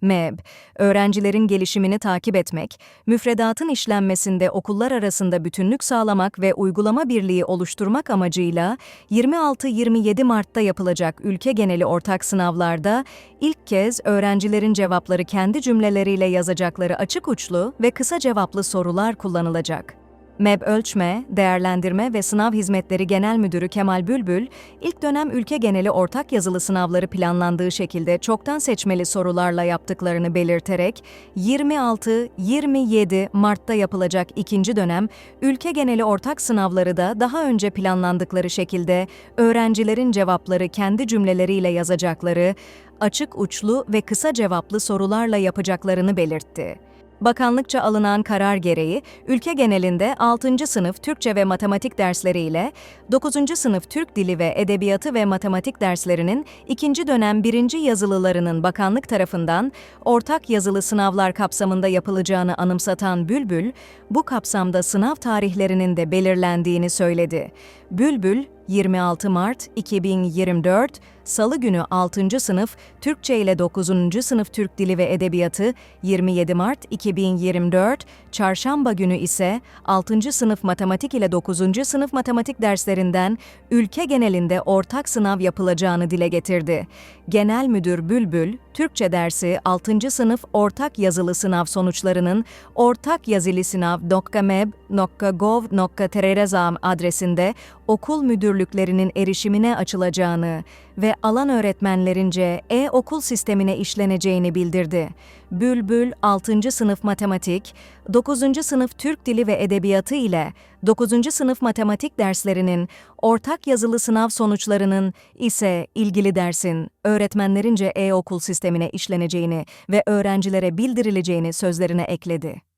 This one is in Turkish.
MEB, öğrencilerin gelişimini takip etmek, müfredatın işlenmesinde okullar arasında bütünlük sağlamak ve uygulama birliği oluşturmak amacıyla 26-27 Mart'ta yapılacak ülke geneli ortak sınavlarda ilk kez öğrencilerin cevapları kendi cümleleriyle yazacakları açık uçlu ve kısa cevaplı sorular kullanılacak. MEB Ölçme, Değerlendirme ve Sınav Hizmetleri Genel Müdürü Kemal Bülbül, ilk dönem ülke geneli ortak yazılı sınavları planlandığı şekilde çoktan seçmeli sorularla yaptıklarını belirterek, 26-27 Mart'ta yapılacak ikinci dönem ülke geneli ortak sınavları da daha önce planlandıkları şekilde öğrencilerin cevapları kendi cümleleriyle yazacakları, açık uçlu ve kısa cevaplı sorularla yapacaklarını belirtti. Bakanlıkça alınan karar gereği ülke genelinde 6. sınıf Türkçe ve matematik dersleriyle 9. sınıf Türk Dili ve Edebiyatı ve Matematik derslerinin ikinci dönem birinci yazılılarının bakanlık tarafından ortak yazılı sınavlar kapsamında yapılacağını anımsatan Bülbül, bu kapsamda sınav tarihlerinin de belirlendiğini söyledi. Bülbül, 26 Mart 2024 Salı günü 6. sınıf Türkçe ile 9. sınıf Türk Dili ve Edebiyatı, 27 Mart 2024 Çarşamba günü ise 6. sınıf matematik ile 9. sınıf matematik derslerinden ülke genelinde ortak sınav yapılacağını dile getirdi. Genel Müdür Bülbül, Türkçe dersi 6. sınıf ortak yazılı sınav sonuçlarının ortakyazılıslav.meb.gov.tr adresinde okul müdürlüklerinin erişimine açılacağını ve alan öğretmenlerince e-okul sistemine işleneceğini bildirdi. Bülbül 6. sınıf matematik, 9. sınıf Türk Dili ve Edebiyatı ile 9. sınıf matematik derslerinin ortak yazılı sınav sonuçlarının ise ilgili dersin öğretmenlerince e-okul sistemine işleneceğini ve öğrencilere bildirileceğini sözlerine ekledi.